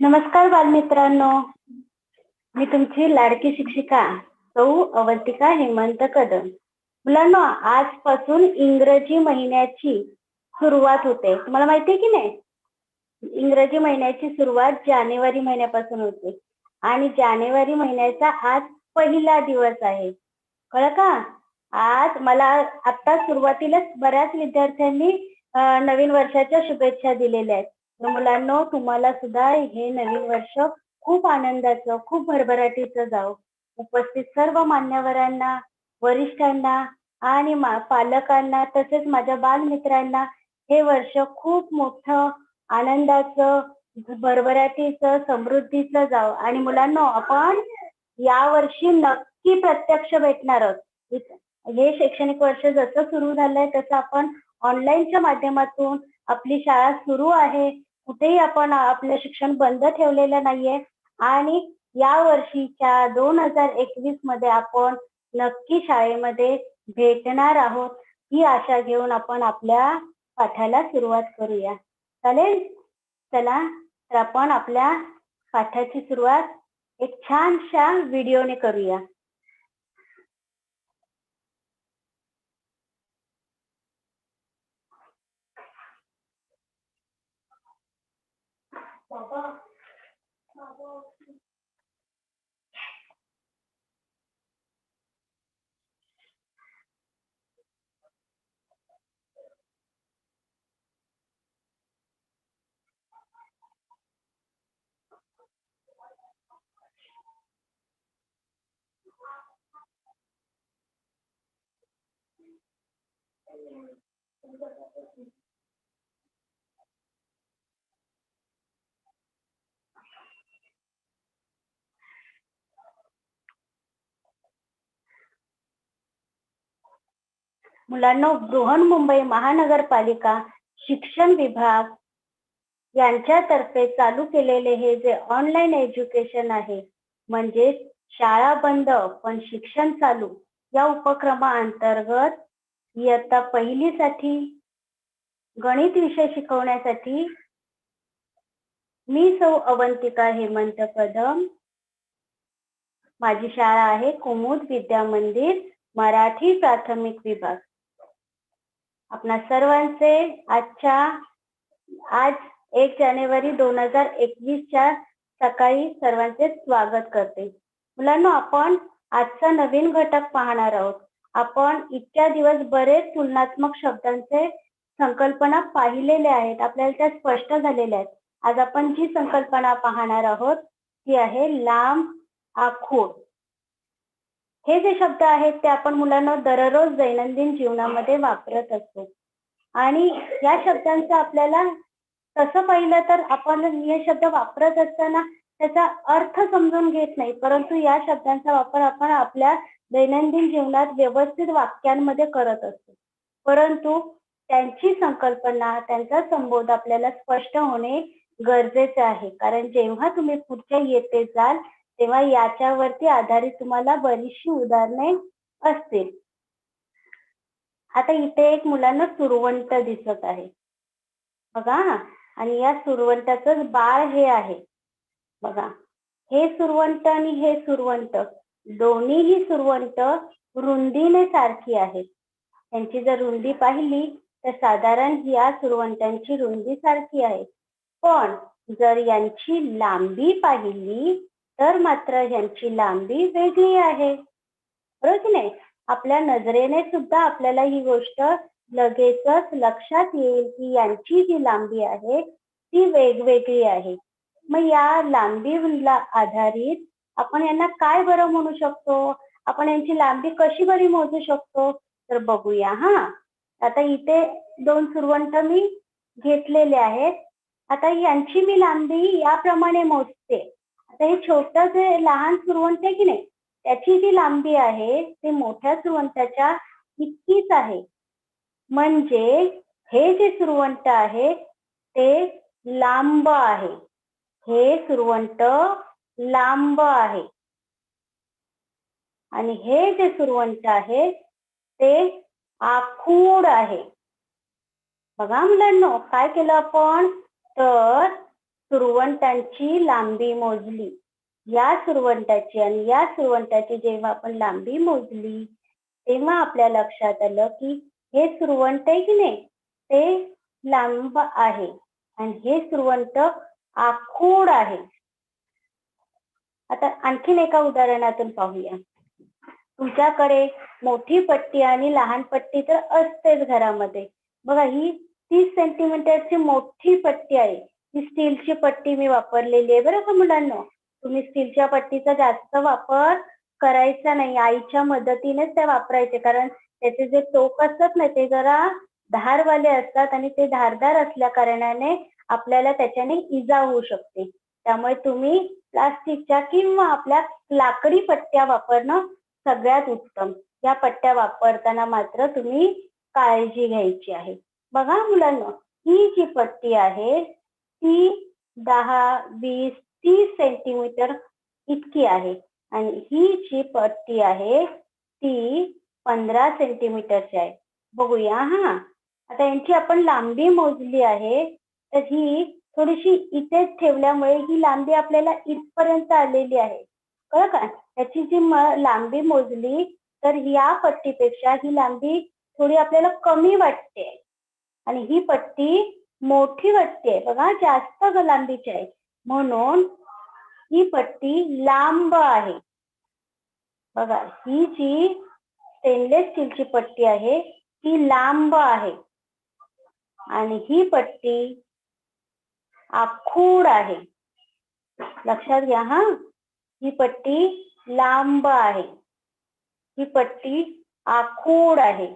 नमस्कार बालमित्रांनो. मी तुमची लाडकी शिक्षिका सौ अवंतिका हेमंत कदम. मुलांना आजपासून इंग्रजी महिन्याची सुरुवात होते. तुम्हाला माहिती आहे की नाही? इंग्रजी महिन्याची सुरुवात जानेवारी महिन्यापासून होते. आणि जानेवारी महिन्याचा आज पहिला दिवस आहे. कळ का? आज मला आता सुरुवातीलाच बऱ्याच विद्यार्थ्यांनी नवीन वर्षाच्या शुभेच्छा दिलेल्या आहेत. मुलांनो तुम्हाला सुद्धा हे नवीन वर्ष खूप आनंदाचं खूप भरभराटीचं जाऊ उपस्थित सर्व मान्यवरांना वरिष्ठांना आणि पालकांना तसेच माझ्या बालमित्रांना हे वर्ष खूप मोठं आनंदाचं भरभराटीचं समृद्धीचं जावं. आणि मुलांनो आपण यावर्षी नक्की प्रत्यक्ष भेटणार आहोत. हे शैक्षणिक वर्ष जसं सुरू झालंय तसं आपण ऑनलाईनच्या माध्यमातून आपली शाळा सुरू आहे. कुठेही आपण आपलं शिक्षण बंद ठेवलेलं नाहीये. आणि या वर्षीच्या दोन हजार एकवीसमध्ये आपण नक्की शाळेमध्ये भेटणार आहोत ही आशा घेऊन आपण आपल्या पाठाला सुरुवात करूया. चालेल? चला तर आपण आपल्या पाठाची सुरुवात एक छानशा व्हिडिओने करूया. 宝宝，宝宝。Thank you. मुलांनो बृहन्मुंबई महानगरपालिका शिक्षण विभाग यांच्यातर्फे चालू केलेले हे जे ऑनलाईन एज्युकेशन आहे म्हणजे शाळा बंद पण शिक्षण चालू या उपक्रमाअंतर्गत इयत्ता पहिलीसाठी गणित विषय शिकवण्यासाठी मी सौ अवंतिका हेमंत कदम माझी शाळा आहे कुमुद विद्या मंदिर मराठी प्राथमिक विभाग. आपणा सर्वांचे आजच्या आज एक जानेवारी दोन हजार एकवीसच्या सकाळी सर्वांचे स्वागत करते. मुलांना आपण आजचा नवीन घटक पाहणार आहोत. आपण इतक्या दिवस बरेच तुलनात्मक शब्दांचे संकल्पना पाहिलेल्या आहेत आपल्याला त्या स्पष्ट झालेल्या आहेत. आज आपण जी संकल्पना पाहणार आहोत ती आहे लांब आखूड. हे जे शब्द आहेत ते आपण मुलांना दररोज दैनंदिन जीवनामध्ये वापरत असतो. आणि या शब्दांचा आपल्याला तसं पाहिलं तर आपण हे शब्द वापरत असताना त्याचा अर्थ समजून घेत नाही परंतु या शब्दांचा वापर आपण आपल्या दैनंदिन जीवनात व्यवस्थित वाक्यांमध्ये करत असतो. परंतु त्यांची संकल्पना त्यांचा संबोध आपल्याला स्पष्ट होणे गरजेचे आहे. कारण जेव्हा तुम्ही पुढच्या येते जाल तेव्हा याच्यावरती आधारित तुम्हाला बरीचशी उदाहरणे असतील. आता इथे एक मुलांना सुरवंट दिसत आहे. बघा आणि या सुरवंटाचं बाळ हे आहे. बघा हे सुरवंट आणि हे सुरवंट दोन्हीही सुरवंट रुंदीने सारखी आहेत. त्यांची जर रुंदी पाहिली तर साधारण या सुरवंटांची रुंदी सारखी आहे. पण जर यांची लांबी पाहिली तर मात्र यांची लांबी वेगळी आहे. बरोबर की नाही आपल्या नजरेने सुद्धा आपल्याला ही गोष्ट लगेचच लक्षात येईल की यांची जी लांबी आहे ती वेगवेगळी आहे. मग या लांबीला आधारित आपण यांना काय बरं म्हणू शकतो? आपण यांची लांबी कशी बरी मोजू शकतो? तर बघूया हा. आता इथे दोन सुरवंट मी घेतलेले आहेत. आता यांची मी लांबी याप्रमाणे मोजते. आता हे छोट जे लहान सुरवंट आहे की नाही त्याची जी लांबी आहे ते मोठ्या सुरवंटाच्या इतकीच आहे. म्हणजे हे जे सुरवंट आहे ते लांब आहे. हे सुरवंट लांब आहे. आणि हे जे सुरवंट आहे ते आखूड आहे. बघा मुलांनो काय केलं आपण? तर सुरवंटांची लांबी मोजली. या सुरवंटाची आणि या सुरवंटाची जेव्हा आपण लांबी मोजली तेव्हा आपल्या लक्षात आलं की हे सुरवंट आहे की नाही? ते लांब आहे आणि हे सुरवंट आखूड आहे. आता आणखीन एका उदाहरणातून पाहूया. तुमच्याकडे मोठी पट्टी आणि लहान पट्टी तर असतेच घरामध्ये. बघा ही तीस सेंटीमीटरची मोठी पट्टी आहे. ही स्टीलची पट्टी मी वापरलेली आहे. बरं का मुलांना? तुम्ही स्टीलच्या पट्टीचा जास्त वापर करायचा नाही. आईच्या मदतीनेच त्या वापरायचे. कारण त्याचे जे टोक असतात ना ते जरा धारवाले असतात आणि ते धारदार असल्या कारणाने आपल्याला त्याच्याने इजा होऊ शकते. त्यामुळे तुम्ही प्लास्टिकच्या किंवा आपल्या लाकडी पट्ट्या वापरणं सगळ्यात उत्तम. या पट्ट्या वापरताना मात्र तुम्ही काळजी घ्यायची आहे. बघा मुलांना ही जी पट्टी आहे ती दहा वीस तीस सेंटीमीटर इतकी आहे. आणि ही जी पट्टी आहे ती पंधरा सेंटीमीटरची आहे. बघूया हा. आता यांची आपण लांबी मोजली आहे तर ही थोडीशी इथेच ठेवल्यामुळे ही लांबी आपल्याला इथपर्यंत आलेली आहे. कळ का? याची जी लांबी मोजली तर या पट्टीपेक्षा ही लांबी थोडी आपल्याला कमी वाटते. आणि ही पट्टी मोठी वाटते. बघा जास्त लांबीची आहे. म्हणून ही पट्टी लांब आहे. बघा ही जी स्टेनलेस स्टीलची पट्टी आहे ती लांब आहे. आणि ही पट्टी आखूड आहे. लक्षात घ्या हा. ही पट्टी लांब आहे. ही पट्टी आखूड आहे.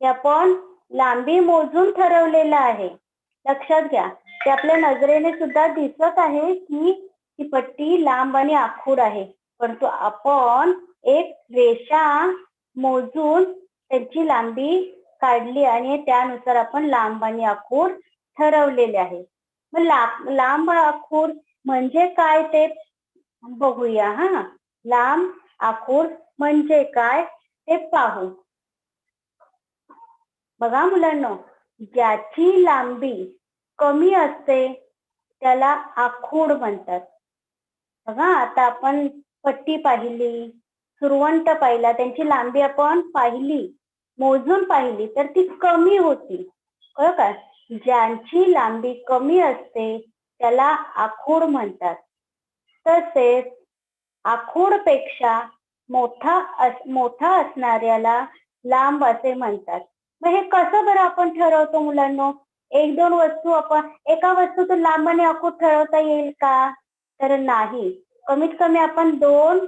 हे आपण लांबी मोजून ठरवलेलं आहे. लक्षात घ्या. ते आपल्या नजरेने सुद्धा दिसत आहे की ही पट्टी लांब आणि आखूड आहे. परंतु आपण एक रेषा मोजून त्यांची लांबी काढली आणि त्यानुसार आपण लांब आणि आखूड ठरवलेले आहे. मग लांब आखूड म्हणजे काय ते बघूया हा. लांब आखूड म्हणजे काय ते पाहू. बघा मुलांना ज्याची लांबी कमी असते त्याला आखूड म्हणतात. बघा आता आपण पट्टी पाहिली सुरवंट पाहिला त्यांची लांबी आपण पाहिली मोजून पाहिली तर ती कमी होती. कळ का? ज्यांची लांबी कमी असते त्याला आखूड म्हणतात. तसेच आखूडपेक्षा मोठा अस मोठा असणाऱ्याला लांब असे म्हणतात. तर हे कसं बरं आपण ठरवतो मुलांना? एक दोन वस्तू आपण एका वस्तूतून लांब आणि आखूड ठरवता येईल का? तर नाही. कमीत कमी आपण दोन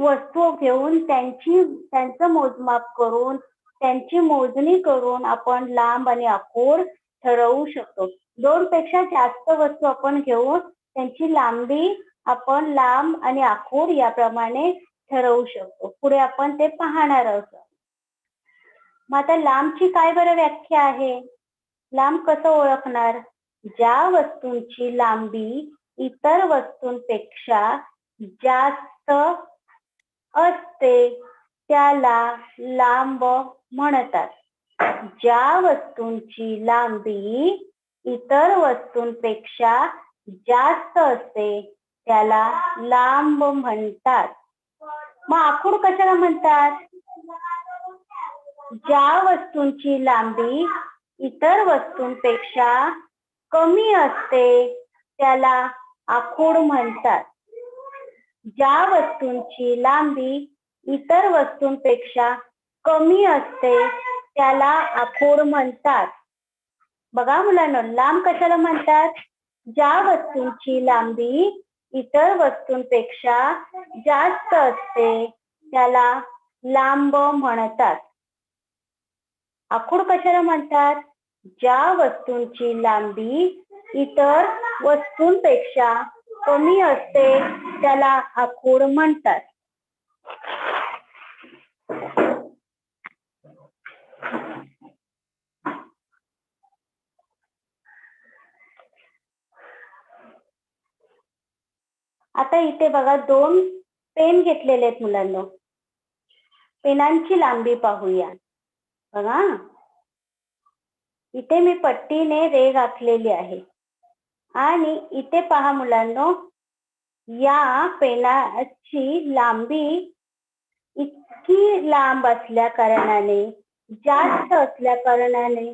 वस्तू घेऊन त्यांची त्यांचं मोजमाप करून त्यांची मोजणी करून आपण लांब आणि आखूड ठरवू शकतो. दोन पेक्षा जास्त वस्तू आपण घेऊन त्यांची लांबी आपण लांब आणि आखूड याप्रमाणे ठरवू शकतो. पुढे आपण ते पाहणार आहोत. मग आता लांबची काय बरं व्याख्या आहे? लांब कसं ओळखणार? ज्या वस्तूंची लांबी इतर वस्तूंपेक्षा जास्त असते त्याला लांब म्हणतात. ज्या वस्तूंची लांबी इतर वस्तूंपेक्षा जास्त असते त्याला लांब म्हणतात. मग आखूड कशाला म्हणतात? ज्या वस्तूंची लांबी इतर वस्तूंपेक्षा कमी असते त्याला आखूड म्हणतात. ज्या वस्तूंची लांबी इतर वस्तूंपेक्षा कमी असते त्याला आखूड म्हणतात. बघा मुलांना लांब कशाला म्हणतात? ज्या वस्तूंची लांबी इतर वस्तूंपेक्षा जास्त असते त्याला लांब म्हणतात. आखूड कशाला म्हणतात? ज्या वस्तूंची लांबी इतर वस्तूंपेक्षा कमी असते त्याला आखूड म्हणतात. आता इथे बघा दोन पेन घेतलेले आहेत मुलांना. पेनांची लांबी पाहूया. बघा. इथे मी पट्टीने रेघ आखलेली आहे. आणि इथे पहा मुलांनो या पेनाची लांबी इतकी लांब असल्या कारणाने जास्त असल्या कारणाने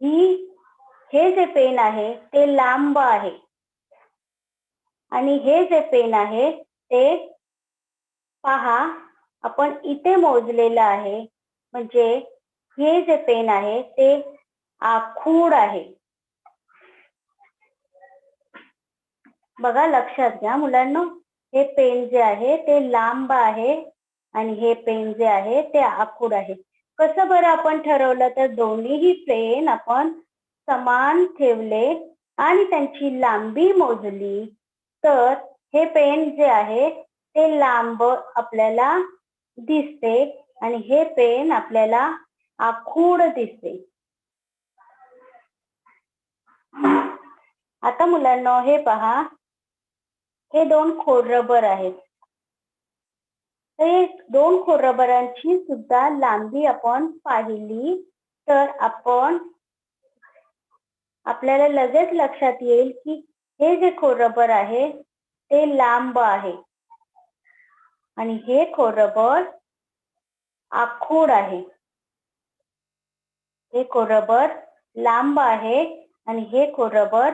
ही हे जे पेन आहे ते लांब आहे. आणि हे जे पेन आहे ते पहा आपण इथे मोजलेलं आहे म्हणजे हे जे पेन आहे ते आखूड आहे. बघा लक्षात घ्या मुलांना हे पेन जे आहे ते लांब आहे आणि हे पेन जे आहे ते आखूड आहे. कसं बरं आपण ठरवलं तर दोन्हीही पेन आपण समान ठेवले आणि त्यांची लांबी मोजली तर हे पेन जे आहे ते लांब आपल्याला दिसते आणि हे पेन आपल्याला आखूड दिसते. आता मुलांना हे पहा. हे दोन खोडरबर आहेत. हे दोन रबरांची सुद्धा लांबी आपण पाहिली तर आपण आपल्याला लगेच लक्षात येईल की हे जे खोडरबर आहे ते लांब आहे. आणि हे खोरबर आखूड आहे. हे खोरबर लांब आहे आणि हे खोरबर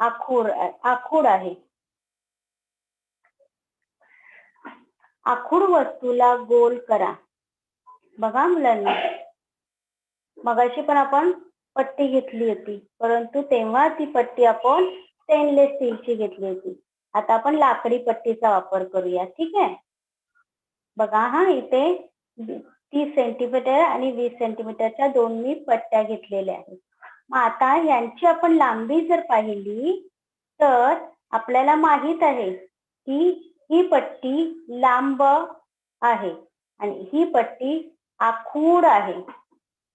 आखूड आखूड आहे. आखूड वस्तूला गोल करा. बघा मुलांना. मगाशी पण आपण पट्टी घेतली होती परंतु तेव्हा ती पट्टी आपण स्टेनलेस स्टीलची घेतली होती. आता आपण लाकडी पट्टीचा वापर करूया ठीक आहे? बघा हा इथे तीस सेंटीमीटर आणि वीस सेंटीमीटरच्या दोन मी पट्ट्या घेतलेल्या आहेत. मग आता यांची आपण लांबी जर पाहिली तर आपल्याला माहीत आहे की ही पट्टी लांब आहे आणि ही पट्टी आखूड आहे.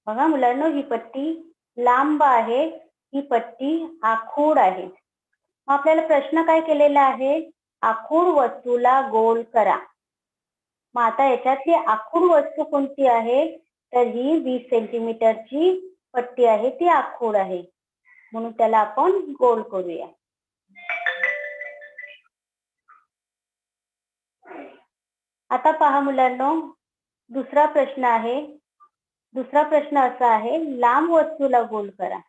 बघा मुलांना ही पट्टी लांब आहे ही पट्टी आखूड आहे. आपल्याला प्रश्न काय केलेला आहे? आखूड वस्तूला गोल करा. मग आता याच्यातली आखूड वस्तू कोणती आहे? तर ही वीस सेंटीमीटरची पट्टी आहे ती आखूड आहे. म्हणून त्याला आपण गोल करूया. आता पहा मुलांनो दुसरा प्रश्न आहे. दुसरा प्रश्न असा आहे लांब वस्तूला गोल करा.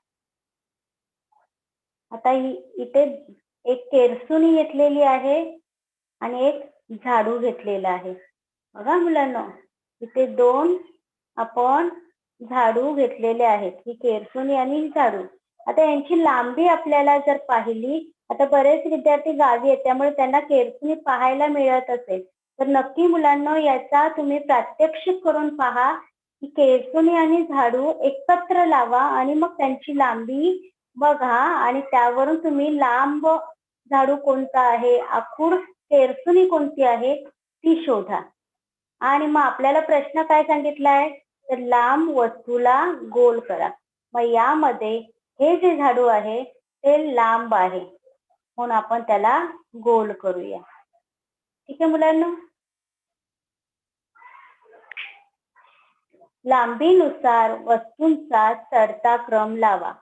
आता इथे एक केरसुनी घेतलेली आहे आणि एक झाडू घेतलेला आहे. बघा मुलांना इथे दोन आपण झाडू घेतलेले आहेत. ही केरसुनी आणि झाडू. आता यांची लांबी आपल्याला जर पाहिली आता बरेच विद्यार्थी गावी आहेत त्यामुळे त्यांना केरसुनी पाहायला मिळत असेल. तर नक्की मुलांना याचा तुम्ही प्रात्यक्षिक करून पहा की केरसुनी आणि झाडू एकत्र लावा आणि मग त्यांची लांबी बघा आणि त्यावरून तुम्ही लांब झाडू कोणता आहे आखूड केरसुनी कोणती आहे ती शोधा. आणि मग आपल्याला प्रश्न काय सांगितला आहे तर लांब वस्तूला गोल करा. मग यामध्ये हे जे झाडू आहे ते लांब आहे. म्हणून आपण त्याला गोल करूया. ठीक आहे मुलांना? लांबीनुसार वस्तूंचा चढता क्रम लावा.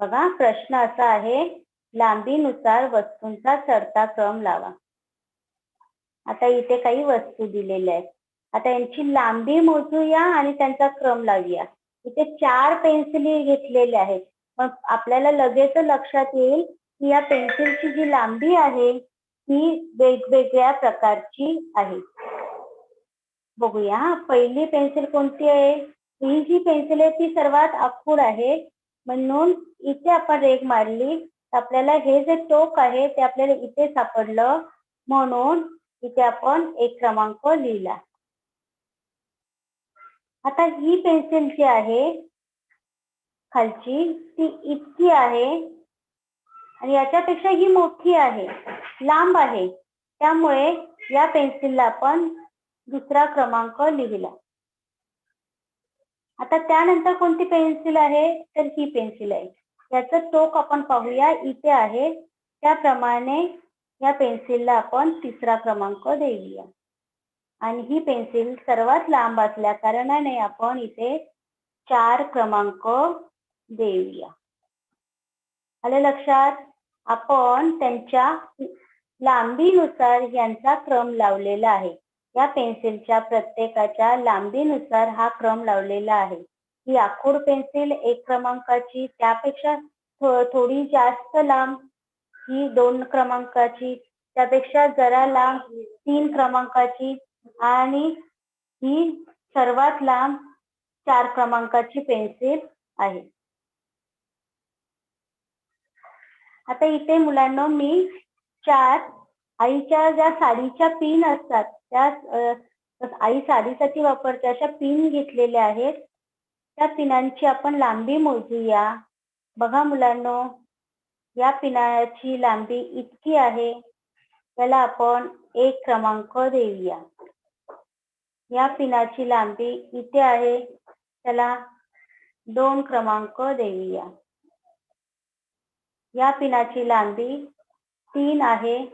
बघा प्रश्न असा आहे लांबीनुसार वस्तूंचा चढता क्रम लावा. आता इथे काही वस्तू दिलेल्या आहेत. आता यांची लांबी मोजूया आणि त्यांचा क्रम लावूया. इथे चार पेन्सिली घेतलेल्या आहेत. मग आपल्याला लगेच लक्षात येईल की या पेन्सिलची जी लांबी आहे ती वेगवेगळ्या प्रकारची आहे. बघूया पहिली पेन्सिल कोणती आहे? ही जी पेन्सिल आहे ती सर्वात आखूड आहे. म्हणून इथे आपण रेग मारली. तर आपल्याला हे जे टोक आहे ते आपल्याला इथे सापडलं. म्हणून इथे आपण एक क्रमांक लिहिला. आता ही पेन्सिल जी आहे खालची ती इतकी आहे आणि याच्यापेक्षा ही मोठी आहे लांब आहे. त्यामुळे या पेन्सिलला आपण दुसरा क्रमांक लिहिला. आता त्यानंतर कोणती पेन्सिल आहे? तर ही पेन्सिल आहे. याचं टोक आपण पाहूया. इथे आहे. त्याप्रमाणे या पेन्सिलला आपण तिसरा क्रमांक देऊया. आणि ही पेन्सिल सर्वात लांब असल्या कारणाने आपण इथे चार क्रमांक देऊया. आलं लक्षात? आपण त्यांच्या लांबीनुसार यांचा क्रम लावलेला आहे. या पेन्सिलच्या प्रत्येकाच्या लांबीनुसार हा क्रम लावलेला आहे. ही आखूड पेन्सिल एक क्रमांकाची त्यापेक्षा थो- थोडी जास्त लांब ही दोन क्रमांकाची त्यापेक्षा जरा लांब तीन क्रमांकाची आणि ही सर्वात लांब चार क्रमांकाची पेन्सिल आहे. आता इथे मुलांना मी चार आईच्या ज्या साडीच्या पिन असतात त्या आई साडीसाठी वापरते अशा पिन घेतलेल्या आहेत. त्या पिनांची आपण लांबी मोजूया. बघा मुलांनो या पिनाची लांबी इतकी आहे त्याला आपण एक क्रमांक देऊया. या पिनाची लांबी इथे आहे त्याला दोन क्रमांक देऊया. या पिनाची लांबी तीन आहे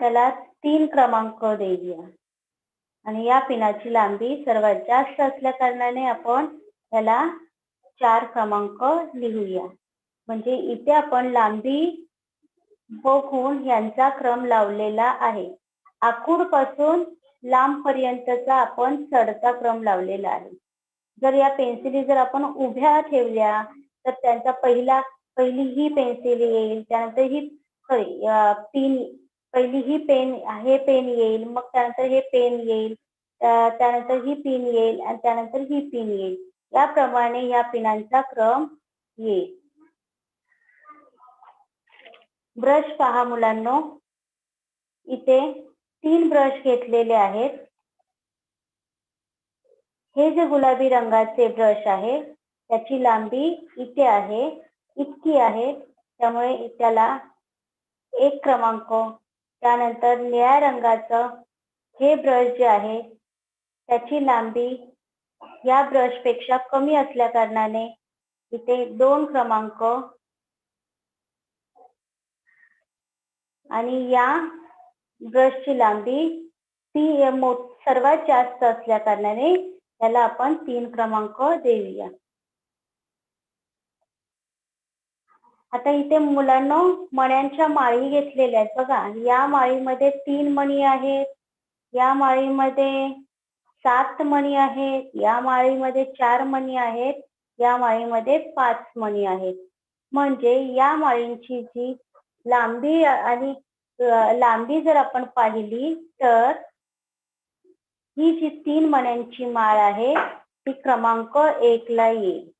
त्याला तीन क्रमांक देऊया. आणि या पिनाची लांबी सर्वात जास्त असल्या कारणाने आपण त्याला चार क्रमांक लिहूया. म्हणजे इथे आपण लांबी बघून यांचा क्रम लावलेला आहे. आखूडपासून लांब पर्यंतचा आपण चढता क्रम लावलेला आहे. जर या पेन्सिली जर आपण उभ्या ठेवल्या तर त्यांचा पहिला पहिली ही पेन्सिल येईल त्यानंतर ही सॉरी पिन पहिली ही पेन हे पेन येईल मग त्यानंतर हे पेन येईल त्यानंतर ही पिन येईल आणि त्यानंतर ही पिन येईल. याप्रमाणे या पिनांचा क्रम येईल. ब्रश पहा मुलांनो. इथे तीन ब्रश घेतलेले आहेत. हे जे गुलाबी रंगाचे ब्रश आहे त्याची लांबी इथे आहे इतकी आहे. त्यामुळे त्याला एक क्रमांक त्यानंतर निळ्या रंगाचं हे ब्रश जे आहे त्याची लांबी या ब्रशपेक्षा कमी असल्या कारणाने इथे दोन क्रमांक आणि या ब्रशची लांबी ती सर्वात जास्त असल्या कारणाने त्याला आपण तीन क्रमांक देऊया. आता इथे मुलांना मण्यांच्या माळी घेतलेल्या आहेत. बघा या माळीमध्ये तीन मणी आहेत या माळीमध्ये सात मणी आहेत या माळीमध्ये चार मणी आहेत या माळीमध्ये पाच मणी आहेत. म्हणजे या माळींची जी लांबी आणि लांबी जर आपण पाहिली तर ही जी तीन मण्यांची माळ आहे ती क्रमांक एक ला येईल.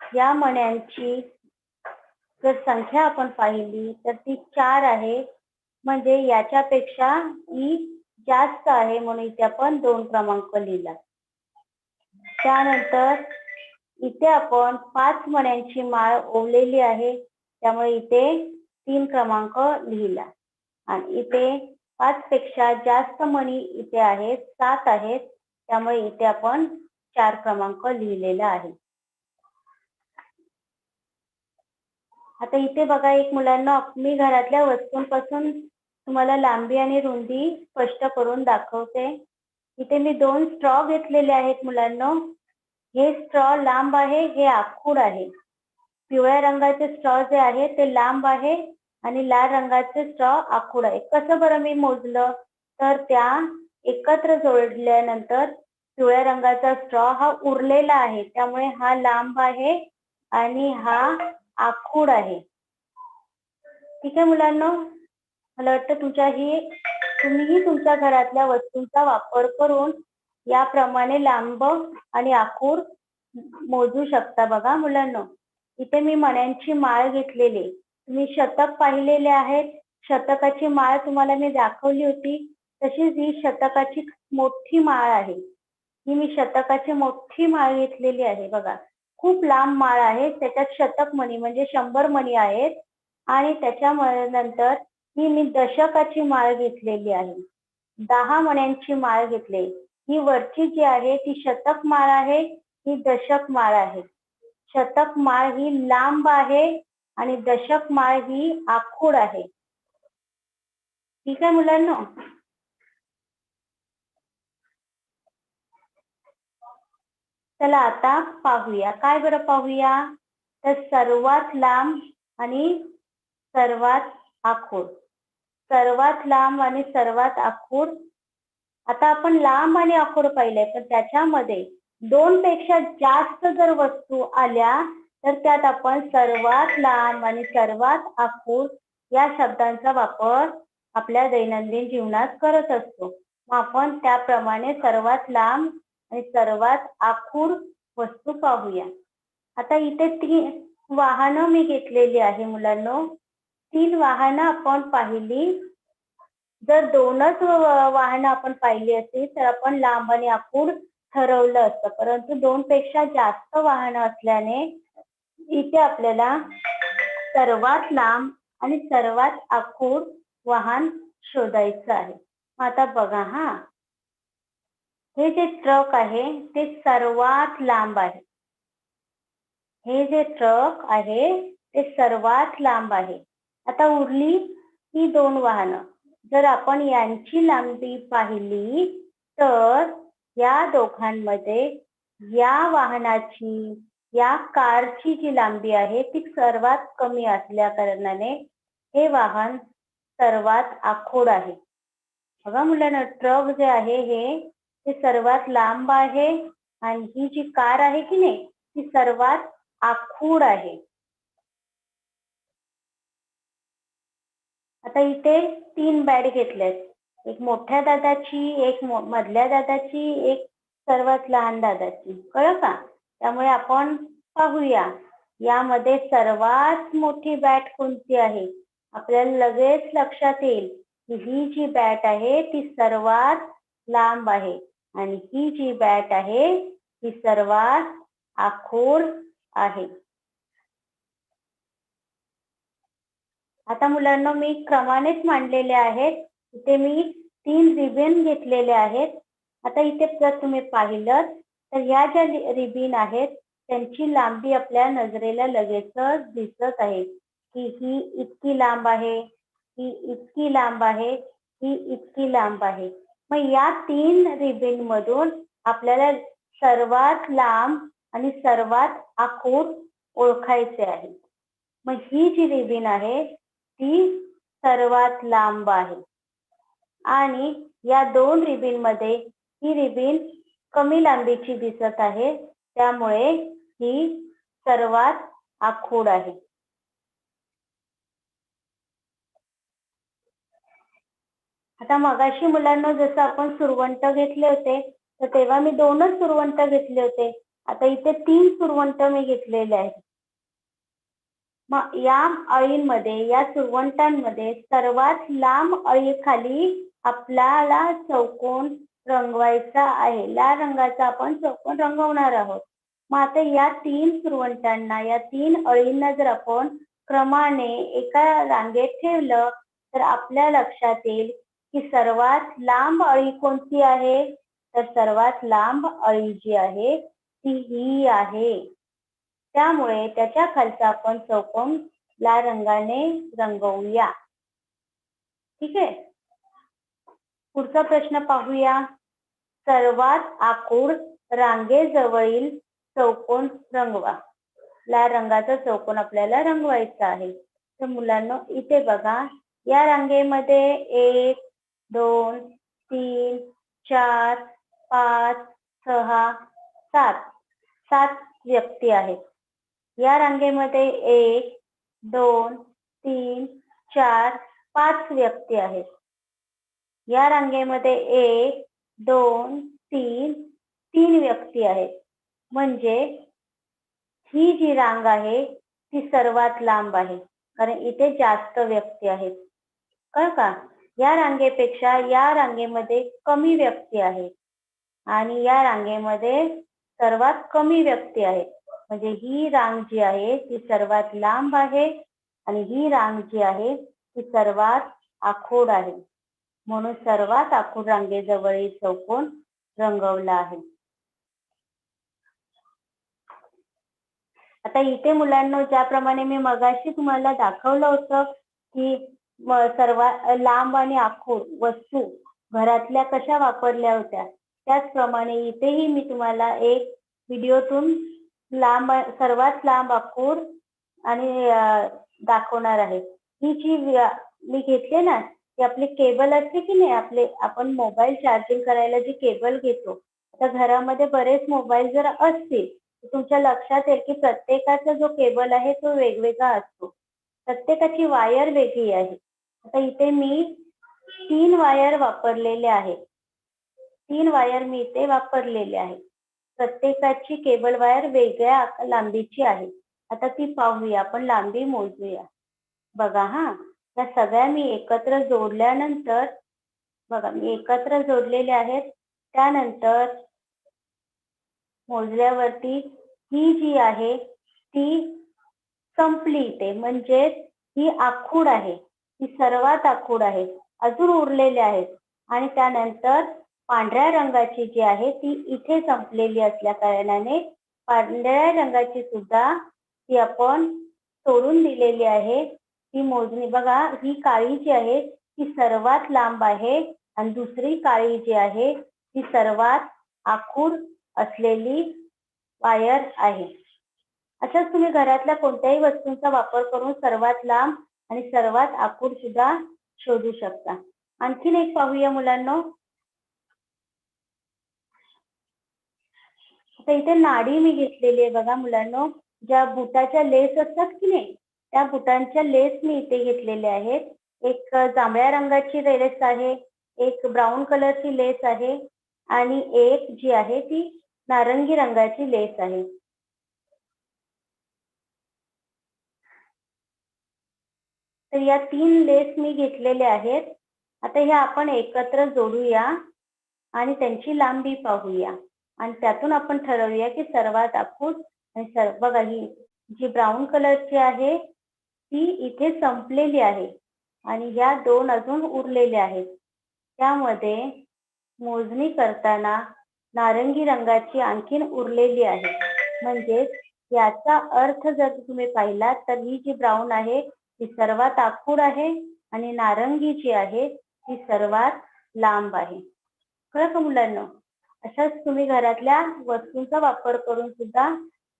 या मण्यांची जर संख्या आपण पाहिली तर ती चार आहे. म्हणजे याच्यापेक्षा ही जास्त आहे म्हणून इथे आपण दोन क्रमांक लिहिला. त्यानंतर इथे आपण पाच मण्यांची माळ ओवलेली आहे. त्यामुळे इथे तीन क्रमांक लिहिला. आणि इथे पाच पेक्षा जास्त मणी इथे आहेत सात आहेत त्यामुळे इथे आपण चार क्रमांक लिहिलेला आहे. आता इथे बघा एक मुलांना मी घरातल्या वस्तूंपासून तुम्हाला लांबी आणि रुंदी स्पष्ट करून दाखवते. इथे मी दोन स्ट्रॉ घेतलेले आहेत मुलांना. हे स्ट्रॉ लांब आहे हे आखूड आहे. पिवळ्या रंगाचे स्ट्रॉ जे आहे ते लांब आहे आणि लाल रंगाचे स्ट्रॉ आखूड आहे. कसं बरं मी मोजलं? तर त्या एकत्र जोडल्यानंतर पिवळ्या रंगाचा स्ट्रॉ हा उरलेला आहे. त्यामुळे हा लांब आहे आणि हा आखूड आहे. ठीक आहे मुलांना? मला वाटतं तुमच्या ही तुम्हीही तुमच्या घरातल्या वस्तूंचा वापर करून याप्रमाणे लांब आणि आखूड मोजू शकता बघा मुलांना. इथे मी मण्यांची माळ घेतलेली. तुम्ही शतक पाहिलेले आहेत. शतकाची माळ तुम्हाला मी दाखवली होती. तशीच ही शतकाची मोठी माळ आहे. ही मी शतकाची मोठी माळ घेतलेली आहे. बघा खूप लांब माळ आहे. त्याच्यात शतक मणी म्हणजे शंभर मणी आहेत. आणि त्याच्या नंतर ही मी दशकाची माळ घेतलेली आहे. दहा मण्यांची माळ घेतली. ही वरची जी आहे ती शतक माळ आहे. ही दशक माळ आहे. शतक माळ ही लांब आहे आणि दशक माळ ही आखूड आहे. ठीक आहे मुलांना? चला आता पाहूया. काय बरं पाहूया? तर सर्वात लांब आणि सर्वात आखूड. सर्वात लांब आणि सर्वात आखूड. आता आपण लांब आणि आखूड पाहिलंय पण त्याच्यामध्ये दोन पेक्षा जास्त जर वस्तू आल्या तर त्यात आपण सर्वात लांब आणि सर्वात आखूड या शब्दांचा वापर आपल्या दैनंदिन जीवनात करत असतो. मग आपण त्याप्रमाणे सर्वात लांब आणि सर्वात आखूड वस्तू पाहूया. आता इथे तीन वाहनं मी घेतलेली आहे मुलांनो. तीन वाहनं आपण पाहिली. जर दोनच वाहनं आपण पाहिली असतील तर आपण लांब आणि आखूड ठरवलं असतं. परंतु दोन पेक्षा जास्त वाहन असल्याने इथे आपल्याला सर्वात लांब आणि सर्वात आखूड वाहन शोधायचं आहे. आता बघा हा. हे जे ट्रक आहे ते सर्वात लांब आहे. हे जे ट्रक आहे ते सर्वात लांब आहे. आता उरली ही दोन वाहनं. जर आपण यांची लांबी पाहिली तर या दोघांमध्ये या वाहनाची या कारची जी लांबी आहे ती सर्वात कमी असल्या कारणाने हे वाहन सर्वात आखूड आहे. बघा मुलांना ट्रक जे आहे हे ते सर्वात लांब आहे आणि ही जी कार आहे की नाही ती सर्वात आखूड आहे. आता इथे तीन बॅड घेतल्यात एक मोठ्या दादाची एक मधल्या दादाची एक सर्वात लहान दादाची. कळ का? त्यामुळे आपण पाहूया. यामध्ये सर्वात मोठी बॅट कोणती आहे? आपल्याला लगेच लक्षात येईल की ही जी बॅट आहे ती सर्वात लांब आहे. आणि ही जी बॅट आहे ती सर्वात आखोर आहे. आता मुलांना मी क्रमानेच मांडलेले आहेत. इथे मी तीन रिबिन घेतलेले आहेत. आता इथे जर तुम्ही पाहिलं तर ह्या ज्या रिबिन आहेत त्यांची लांबी आपल्या नजरेला लगेचच दिसत आहे. की ही इतकी लांब आहे ही इतकी लांब आहे ही इतकी लांब आहे. मग या तीन रिबिन मधून आपल्याला सर्वात लांब आणि सर्वात आखूड ओळखायचे आहे. मग ही जी रिबिन आहे ती सर्वात लांब आहे. आणि या दोन रिबिनमध्ये ही रिबिन कमी लांबीची दिसत आहे. त्यामुळे ही सर्वात आखूड आहे. आता मगाशी मुलांना जसं आपण सुरवंट घेतले होते तर तेव्हा मी दोनच सुरवंट घेतले होते. आता इथे तीन सुरवंट मी घेतलेले आहेत. मग या अळींमध्ये या सुरवंटांमध्ये सर्वात लांब अळी खाली आपल्याला चौकोन रंगवायचा आहे. लाल रंगाचा आपण चौकोन रंगवणार आहोत. मग आता या तीन सुरवंटांना या तीन अळींना जर आपण क्रमाने एका रांगेत ठेवलं तर आपल्या लक्षात येईल की सर्वात लांब अळी कोणती आहे? तर सर्वात लांब अळी जी आहे ती ही आहे. त्यामुळे त्याच्या खालचा आपण चौकोन लाल रंगाने रंगवूया. ठीक आहे? पुढचा प्रश्न पाहूया. सर्वात आकूड रांगेजवळील चौकोन रंगवा. लाल रंगाचा चौकोन आपल्याला रंगवायचा आहे. तर मुलांना इथे बघा. या रांगेमध्ये एक दोन तीन चार पाच सहा सात सात व्यक्ती आहेत. या रांगेमध्ये एक दोन तीन चार पाच व्यक्ती आहेत. या रांगेमध्ये एक दोन तीन तीन व्यक्ती आहेत. म्हणजे ही जी रांग आहे ती सर्वात लांब आहे. कारण इथे जास्त व्यक्ती आहेत. कळ का? या रांगेपेक्षा या रांगेमध्ये कमी व्यक्ती आहेत आणि या रांगेमध्ये सर्वात कमी व्यक्ती आहेत. म्हणजे ही रांग जी आहे ती सर्वात लांब आहे. आणि ही रांग जी आहे ती सर्वात आखोड आहे. म्हणून सर्वात आखूड रांगेजवळील चौकोन रंगवला आहे. आता इथे मुलांना ज्याप्रमाणे मी मगाशी तुम्हाला दाखवलं होतं की सर्वात लांब आणि आखूड वस्तू घरातल्या कशा वापरल्या होत्या त्याचप्रमाणे इथेही मी तुम्हाला एक व्हिडिओतून लांब सर्वात लांब आखूड आणि दाखवणार आहे. ही जी मी घेतली ना ती आपली केबल असते की नाही आपले आपण मोबाईल चार्जिंग करायला जी केबल घेतो आता घरामध्ये बरेच मोबाईल जर असतील तर तुमच्या लक्षात येईल की प्रत्येकाचा जो केबल आहे तो वेगवेगळा असतो. प्रत्येकाची वायर वेगळी आहे. आता इथे मी तीन वायर वापरलेले आहे. तीन वायर मी इथे वापरलेले आहे. प्रत्येकाची केबल वायर वेगळ्या लांबीची आहे. आता ती पाहूया आपण लांबी मोजूया. बघा हा. या सगळ्या मी एकत्र जोडल्यानंतर बघा मी एकत्र जोडलेले आहेत. त्यानंतर मोजल्यावरती ही जी आहे ती संपली इथे म्हणजे ही आखूड आहे. ही सर्वात आखूड आहे. अजून उरलेले आहेत. आणि त्यानंतर पांढऱ्या रंगाची जी आहे ती इथे संपलेली असल्या कारणाने पांढऱ्या रंगाची सुद्धा ती आपण सोडून दिलेली आहे. ती मोजणी बघा ही काळी जी आहे ती सर्वात लांब आहे आणि दुसरी काळी जी आहे ती सर्वात आखूड असलेली वायर आहे. अशाच तुम्ही घरातल्या कोणत्याही वस्तूंचा वापर करून सर्वात लांब आणि सर्वात आखूड सुद्धा शोधू शकता. आणखीन एक पाहूया मुलांना. आता इथे नाडी मी घेतलेली आहे बघा मुलांना ज्या बुटाच्या लेस असतात की नाही? त्या बुटांच्या लेस मी इथे घेतलेल्या आहेत. एक जांभळ्या रंगाची लेस आहे एक ब्राऊन कलरची लेस आहे आणि एक जी आहे ती नारंगी रंगाची लेस आहे. तर या तीन लेस मी घेतलेले आहेत. आता ह्या आपण एकत्र जोडूया आणि त्यांची लांबी पाहूया. आणि त्यातून आपण ठरवूया की सर्वात आखूड आणि सर्व बघा ही जी ब्राऊन कलरची आहे ती इथे संपलेली आहे. आणि या दोन अजून उरलेल्या आहेत. त्यामध्ये मोजणी करताना नारंगी रंगाची आणखीन उरलेली आहे. म्हणजेच याचा अर्थ जर तुम्ही पाहिला तर ही जी ब्राऊन आहे ती सर्वात आखूड आहे आणि नारंगी जी आहे ती सर्वात लांब आहे. कळलं का मुलांना? अशाच तुम्ही घरातल्या वस्तूंचा वापर करून सुद्धा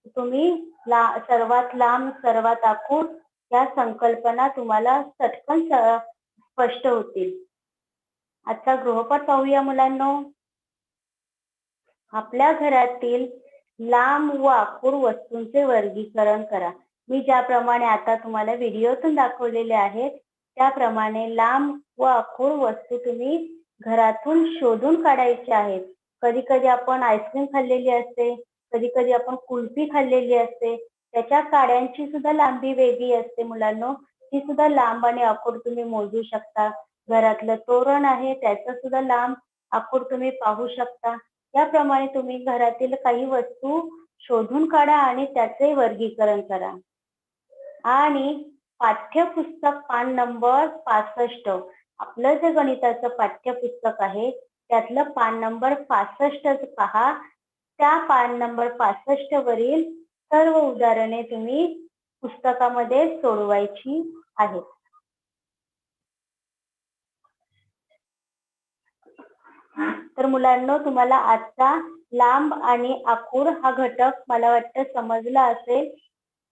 तुम्ही ला सर्वात लांब सर्वात आखूड या संकल्पना तुम्हाला चटकन स्पष्ट होतील. आजचा गृहपाठ पाहूया मुलांनो. आपल्या घरातील लांब व आखूड वस्तूंचे वर्गीकरण करा. मी ज्याप्रमाणे आता तुम्हाला व्हिडिओतून दाखवलेले आहेत त्याप्रमाणे लांब व आखूड वस्तू तुम्ही घरातून शोधून काढायच्या आहेत. कधी कधी आपण आईस्क्रीम खाल्लेली असते कधी कधी आपण कुल्फी खाल्लेली असते त्याच्या काड्यांची सुद्धा लांबी वेगळी असते मुलांनो. ती सुद्धा लांब आणि आखूड तुम्ही मोजू शकता. घरातलं तोरण आहे त्याचं सुद्धा लांब आखूड तुम्ही पाहू शकता. याप्रमाणे तुम्ही घरातील काही वस्तू शोधून काढा आणि त्याचे वर्गीकरण करा. आणि पाठ्यपुस्तक पान नंबर पासष्ट. आपलं जे गणिताचं पाठ्यपुस्तक आहे त्यातलं पान नंबर पासष्टच पहा. त्या पान नंबर पासष्ट वरील सर्व उदाहरणे तुम्ही पुस्तकामध्ये सोडवायची आहेत. तर मुलांनो तुम्हाला आजचा लांब आणि आखूड हा घटक मला वाटतं समजला असेल.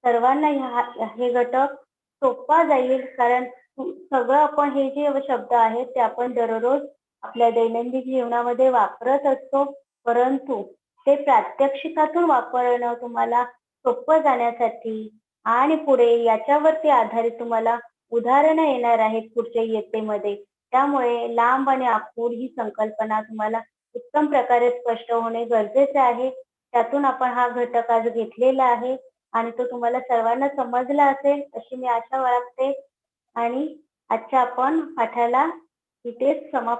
सर्वांना ह्या हे घटक सोपा जाईल कारण सगळं आपण हे जे शब्द आहेत ते आपण दररोज आपल्या दैनंदिन जीवनामध्ये वापरत असतो. परंतु ते प्रात्यक्षिकातून वापरणं तुम्हाला सोपं जाण्यासाठी आणि पुढे याच्यावरती आधारित तुम्हाला उदाहरणं येणार आहेत पुढच्या इयत्तेमध्ये. त्यामुळे लांब आणि आखूड ही संकल्पना तुम्हाला उत्तम प्रकारे स्पष्ट होणे गरजेचे आहे. त्यातून आपण हा घटक आज घेतलेला आहे आणि तो तुम्हाला सर्वांना समजला असेल अशी मी आशा बाळगते. आणि आजच्या आपण पाठाला इथेच समाप्त